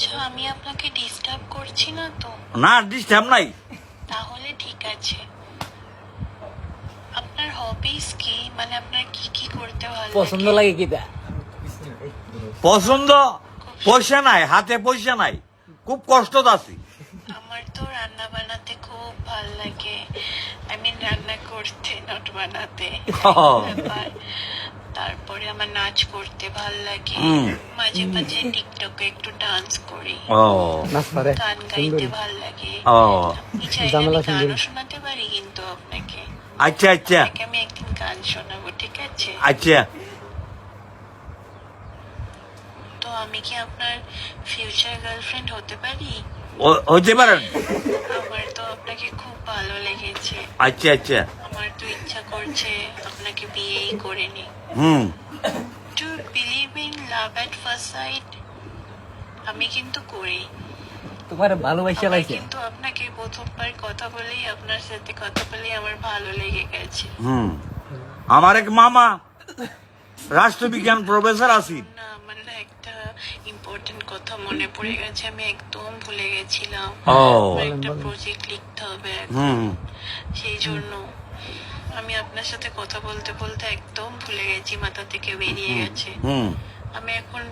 আচ্ছা আমি আপনাকে ডিস্টার্ব করছি না তো? না ডিস্টার্ব নাই। তাহলে ঠিক আছে। আপনার হবিস কি? মানে আপনার কি কি করতে ভালো পছন্দ লাগে কিটা পছন্দ? পয়সা নাই হাতে পয়সা নাই। খুব কষ্ট আছি। আমার তো রান্না বানাতে খুব ভালো লাগে। আই মিন রান্না করতে নট বানাতে। তারপরে আমার নাচ করতে ভালো লাগে। মাঝে মাঝে টিকটকে একটু ডান্স করি। গান গাইতে ভালো লাগে। আমি গানও শোনাতে পারি কিন্তু আপনাকে। আচ্ছা আচ্ছা। আমি একদিন গান শোনাবো ঠিক আছে? আচ্ছা। তো আমি কি আপনার ফিউচার গার্লফ্রেন্ড হতে পারি? ও- হইতে পারেন আমার তো আপনাকে খুব ভালো লেগেছে। আচ্ছা আচ্ছা। আমার তো ইচ্ছা করছে আপনাকে বিয়েই করেনি হুম। To believe in love at first sight আমি কিন্তু করি। তোমার ভালোবাসা আমার লাগছে। কিন্তু আপনাকে প্রথমবার কথা বলেই আপনার সাথে কথা বলেই আমার ভালো লেগে গেছে। হুম। আমার এক মামা রাষ্ট্রবিজ্ঞান প্রফেসর একটা ইম্পর্টেন্ট কথা মনে পড়ে গেছে আমি একদম ভুলে গেছিলাম। একটা প্রজেক্ট লিখতে হবে। সেই জন্য আমি আপনার সাথে কথা বলতে বলতে একদম ভুলে গেছি মাথা থেকে বেরিয়ে গেছে। আমি এখন